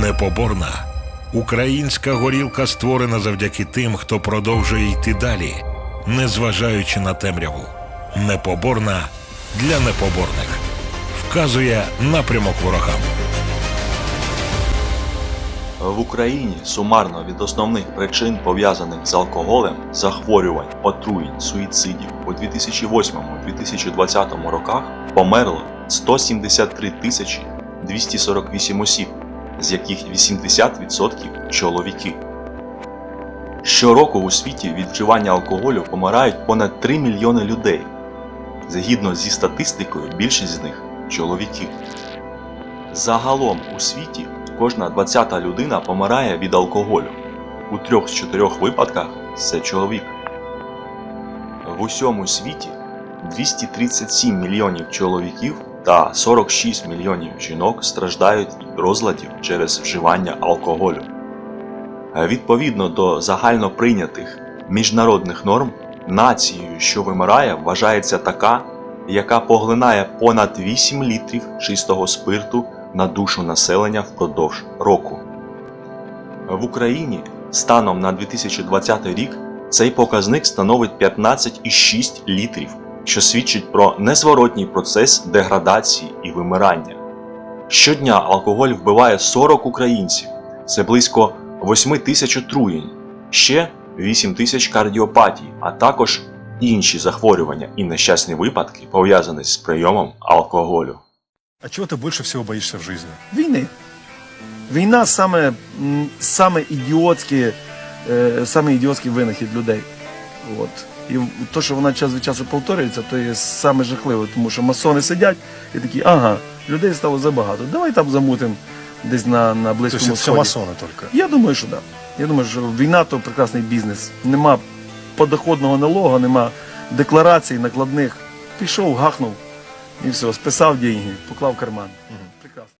Непоборна. Українська горілка створена завдяки тим, хто продовжує йти далі, незважаючи на темряву. Непоборна для непоборних. Вказує напрямок ворогам. В Україні сумарно від основних причин, пов'язаних з алкоголем, захворювань, отруєнь, суїцидів у 2008-2020 роках померло 173 тисячі 248 осіб, з яких 80% чоловіки. Щороку у світі від вживання алкоголю помирають понад 3 мільйони людей. Згідно зі статистикою, більшість з них чоловіки. Загалом у світі кожна 20-та людина помирає від алкоголю. У трьох з чотирьох випадках це чоловік. В усьому світі 237 мільйонів чоловіків та 46 мільйонів жінок страждають від розладів через вживання алкоголю. Відповідно до загально прийнятих міжнародних норм, нацією, що вимирає, вважається така, яка поглинає понад 8 літрів чистого спирту на душу населення впродовж року. В Україні станом на 2020 рік цей показник становить 15,6 літрів, що свідчить про незворотній процес деградації і вимирання. Щодня алкоголь вбиває 40 українців, це близько 8 тисяч отруєнь, ще 8 тисяч кардіопатій, а також інші захворювання і нещасні випадки, пов'язані з прийомом алкоголю. А чего ты больше всего боишься в жизни? Війни. Війна саме, саме ідіотський, е, саме ідіотський винахід людей. От. І то, що вона час від часу повторюється, то є саме жахливе, тому що масони сидять і такі, ага, людей стало забагато. Давай там замутимо десь на, на близькому есть это все сході. масоны. Я думаю, що так. Да. Я думаю, що війна то прекрасний бізнес. Нема подоходного налогу, нема декларацій накладних. Пішов, гахнув і все, списав деньги, поклав в карман.